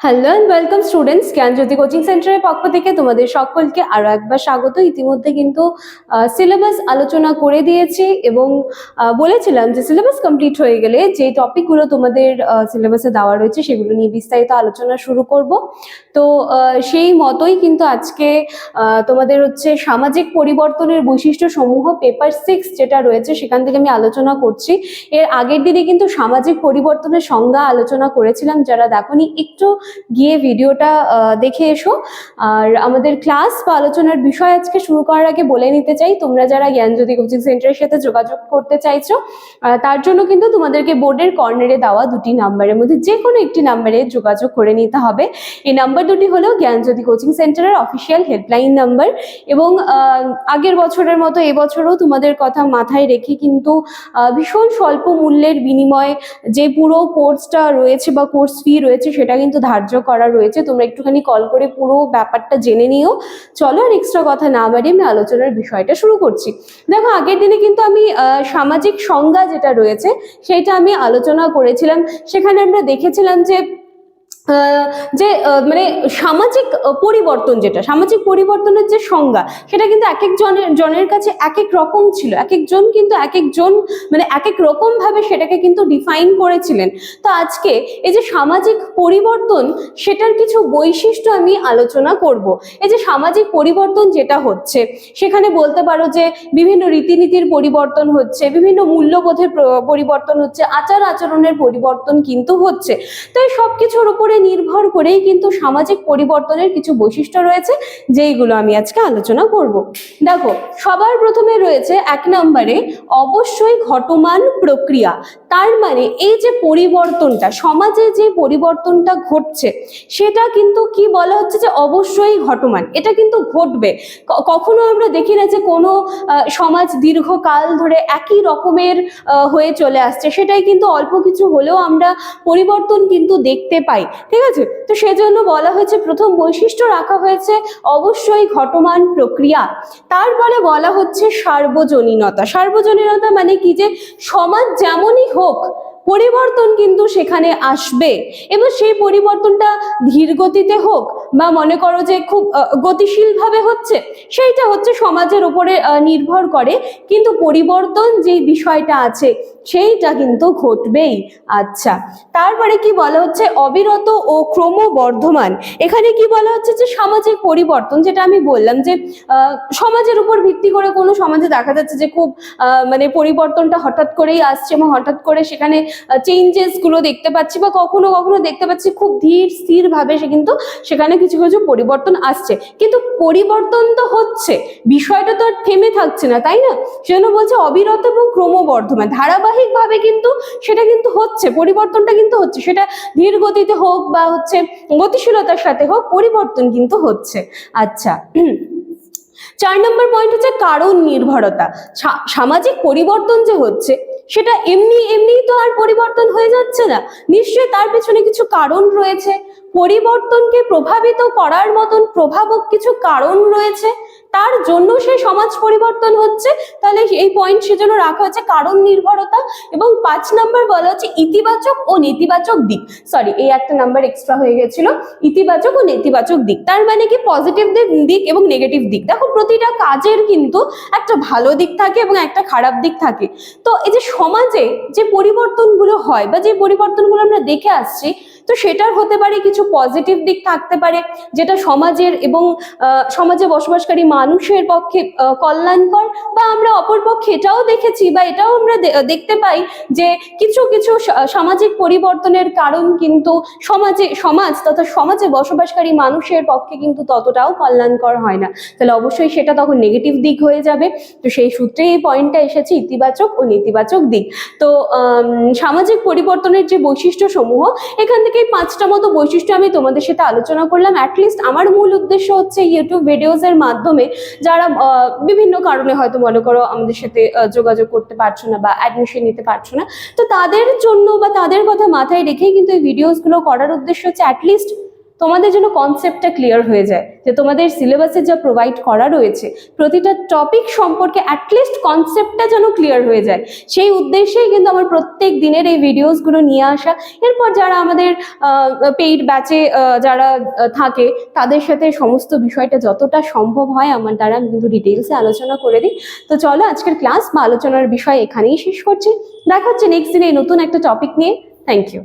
Hello and welcome students Gyanjyoti coaching সেন্টারের পক্ষ থেকে তোমাদের সকলকে আরও একবার স্বাগত। ইতিমধ্যে কিন্তু সিলেবাস আলোচনা করে দিয়েছি এবং বলেছিলাম যে সিলেবাস কমপ্লিট হয়ে গেলে যে টপিকগুলো তোমাদের সিলেবাসে দেওয়া রয়েছে সেগুলো নিয়ে বিস্তারিত আলোচনা শুরু করব। তো সেই মতোই কিন্তু আজকে তোমাদের হচ্ছে সামাজিক পরিবর্তনের বৈশিষ্ট্য সমূহ পেপার সিক্স যেটা রয়েছে সেখান থেকে আমি আলোচনা করছি। এর আগের দিনে কিন্তু সামাজিক পরিবর্তনের সংজ্ঞা আলোচনা করেছিলাম, যারা দেখোনি, একটু গিয়ে ভিডিওটা দেখে এসো। আর আমাদের ক্লাস বা আলোচনার বিষয় আজকে শুরু করার আগে বলে নিতে চাই, তোমরা যারা জ্ঞানজ্যোতি কোচিং সেন্টারের সাথে যোগাযোগ করতে চাইছো তার জন্য কিন্তু তোমাদেরকে বোর্ডের কর্নারে দেওয়া দুটি নাম্বারের মধ্যে যে কোনো একটি নাম্বারে যোগাযোগ করে নিতে হবে। এই নাম্বার দুটি হলো জ্ঞানজ্যোতি কোচিং সেন্টারের অফিসিয়াল হেল্পলাইন নাম্বার এবং আগের বছরের মতো এবছরও তোমাদের কথা মাথায় রেখে কিন্তু ভীষণ স্বল্প মূল্যের বিনিময়ে যে পুরো কোর্সটা রয়েছে বা কোর্স ফি রয়েছে সেটা কিন্তু ধার্য করা রয়েছে। তোমরা একটুখানি কল করে পুরো ব্যাপারটা জেনে নিও। চলো আর এক্সট্রা কথা না বাড়িয়ে আমি আলোচনার বিষয়টা শুরু করছি। দেখো, আগের দিনে কিন্তু আমি সামাজিক সংজ্ঞা যেটা রয়েছে, সেটা আমি আলোচনা করেছিলাম। সেখানে আমরা দেখেছিলাম যে যে মানে সামাজিক পরিবর্তন যেটা, সামাজিক পরিবর্তনের যে সংজ্ঞা, সেটা কিন্তু এক এক জনের জনের কাছে এক এক রকম ছিল। এক একজন কিন্তু এক একজন মানে এক এক রকম ভাবে সেটাকে কিন্তু ডিফাইন করেছিলেন। তো আজকে এই যে সামাজিক পরিবর্তন, সেটার কিছু বৈশিষ্ট্য আমি আলোচনা করব। এই যে সামাজিক পরিবর্তন যেটা হচ্ছে, সেখানে বলতে পারো যে বিভিন্ন রীতিনীতির পরিবর্তন হচ্ছে, বিভিন্ন মূল্যবোধের পরিবর্তন হচ্ছে, আচার আচরণের পরিবর্তন কিন্তু হচ্ছে। তো এই সব কিছুর উপরে নির্ভর করেই কিন্তু সামাজিক পরিবর্তনের কিছু বৈশিষ্ট্য রয়েছে, যেইগুলো আমি আজকে আলোচনা করব। দেখো, সবার প্রথমে রয়েছে এক নম্বরে অবশ্যই ঘটমান প্রক্রিয়া। তার মানে এই যে পরিবর্তনটা, সমাজে যে পরিবর্তনটা ঘটছে, সেটা কিন্তু কি বলা হচ্ছে যে অবশ্যই ঘটমান। এটা কিন্তু ঘটবে। কখনো আমরা দেখি না যে কোনো সমাজ দীর্ঘকাল ধরে একই রকমের হয়ে চলে আসছে। সেটাই কিন্তু অল্প কিছু হলেও আমরা পরিবর্তন কিন্তু দেখতে পাই। ঠিক আছে? তো সেজন্য বলা হয়েছে প্রথম বৈশিষ্ট্য রাখা হয়েছে অবশ্যই ঘটমান প্রক্রিয়া। তারপরে বলা হচ্ছে সার্বজনীনতা। সার্বজনীনতা মানে কি যে সমাজ যেমনই হোক পরিবর্তন কিন্তু সেখানে আসবে। এবং সেই পরিবর্তনটা ধীর গতিতে হোক বা মনে করো যে খুব গতিশীল ভাবে হচ্ছে, সেইটা হচ্ছে সমাজের উপরে নির্ভর করে। কিন্তু পরিবর্তন যেই বিষয়টা আছে, সেইটা কিন্তু ঘটবেই। আচ্ছা তারপরে কি বলা হচ্ছে? অবিরত ও ক্রমবর্ধমান। এখানে কি বলা হচ্ছে যে সামাজিক পরিবর্তন, যেটা আমি বললাম যে সমাজের উপর ভিত্তি করে কোনো সমাজে দেখা যাচ্ছে যে খুব মানে পরিবর্তনটা হঠাৎ করেই আসছে এবং হঠাৎ করে সেখানে চেঞ্জেসগুলো দেখতে পাচ্ছি বা কখনো কখনো দেখতে পাচ্ছি খুব ধীর স্থির ভাবে সে কিন্তু সেখানে কিছু কিছু পরিবর্তন আসছে। কিন্তু পরিবর্তন তো হচ্ছে, বিষয়টা তো আর থেমে থাকছে না, তাই না? সেজন্য বলছে অবিরত এবং ক্রমবর্ধমান। ধারাবাহিক ভাবে কিন্তু সেটা কিন্তু হচ্ছে, পরিবর্তনটা কিন্তু হচ্ছে। সেটা ধীর গতিতে হোক বা হচ্ছে গতিশীলতার সাথে হোক, পরিবর্তন কিন্তু হচ্ছে। আচ্ছা চার নম্বর পয়েন্ট হচ্ছে কারণ নির্ভরতা। সামাজিক পরিবর্তন যে হচ্ছে সেটা এমনি এমনি তো আর পরিবর্তন হয়ে যাচ্ছে না। নিশ্চয়ই তার পেছনে কিছু কারণ রয়েছে। পরিবর্তনকে প্রভাবিত করার মতন প্রভাবক কিছু কারণ রয়েছে। তার জন্য সেই সমাজ পরিবর্তন হচ্ছে। তাহলে এই পয়েন্ট সেজন্য রাখা হচ্ছে কারণ নির্ভরতা এবং পাঁচ নাম্বার বলা হচ্ছে ইতিবাচক ও নেতিবাচক দিক। সরি এই একটা নাম্বার এক্সট্রা হয়ে গেছিল। ইতিবাচক ও নেতিবাচক দিক। তার মানে কি? পজিটিভ দিক এবং নেগেটিভ দিক। দেখো, প্রতিটা কাজের কিন্তু একটা ভালো দিক থাকে এবং একটা খারাপ দিক থাকে। তো এই যে সমাজে যে পরিবর্তনগুলো হয় বা যে পরিবর্তনগুলো আমরা দেখে আসছি তো সেটার হতে পারে কিছু পজিটিভ দিক থাকতে পারে, যেটা সমাজের এবং সমাজে বসবাসকারী মানুষের পক্ষে কল্যাণকর বা আমরা অপর পক্ষে এটাও দেখেছি বা এটাও আমরা দেখতে পাই যে কিছু কিছু সামাজিক পরিবর্তনের কারণ কিন্তু সমাজে, সমাজ তথা সমাজে বসবাসকারী মানুষের পক্ষে কিন্তু ততটাও কল্যাণকর হয় না। তাহলে অবশ্যই সেটা তখন নেগেটিভ দিক হয়ে যাবে। তো সেই সূত্রে এই পয়েন্টটা এসেছে ইতিবাচক ও নেতিবাচক দিক। তো সামাজিক পরিবর্তনের যে বৈশিষ্ট্য সমূহ এখান থেকে এই পাঁচটা মতো বৈশিষ্ট্য আমি তোমাদের সাথে আলোচনা করলাম। অ্যাটলিস্ট আমার মূল উদ্দেশ্য হচ্ছে ইউটিউব ভিডিওস এর মাধ্যমে যারা বিভিন্ন কারণে হয়তো মনে করো আমাদের সাথে যোগাযোগ করতে পারছ না বা অ্যাডমিশন নিতে পারছ না। তো তাদের জন্য বা তাদের কথা মাথায় রেখেই কিন্তু এই ভিডিওসগুলো করার উদ্দেশ্য হচ্ছে অ্যাটলিস্ট তোমাদের জন্য কনসেপ্টটা ক্লিয়ার হয়ে যায় যে তোমাদের সিলেবাসে যা প্রোভাইড করা রয়েছে, প্রতিটা টপিক সম্পর্কে অ্যাটলিস্ট কনসেপ্টটা যেন ক্লিয়ার হয়ে যায়। সেই উদ্দেশ্যেই কিন্তু আমার প্রত্যেক দিনের এই ভিডিওসগুলো নিয়ে আসা। এরপর যারা আমাদের পেইড ব্যাচে যারা থাকে, তাদের সাথে সমস্ত বিষয়টা যতটা সম্ভব হয় আমার দ্বারা আমি কিন্তু ডিটেলসে আলোচনা করে দিই। তো চলো আজকের ক্লাস বা আলোচনার বিষয় এখানেই শেষ করছি। দেখা হচ্ছে নেক্সট দিনে নতুন একটা টপিক নিয়ে। Thank you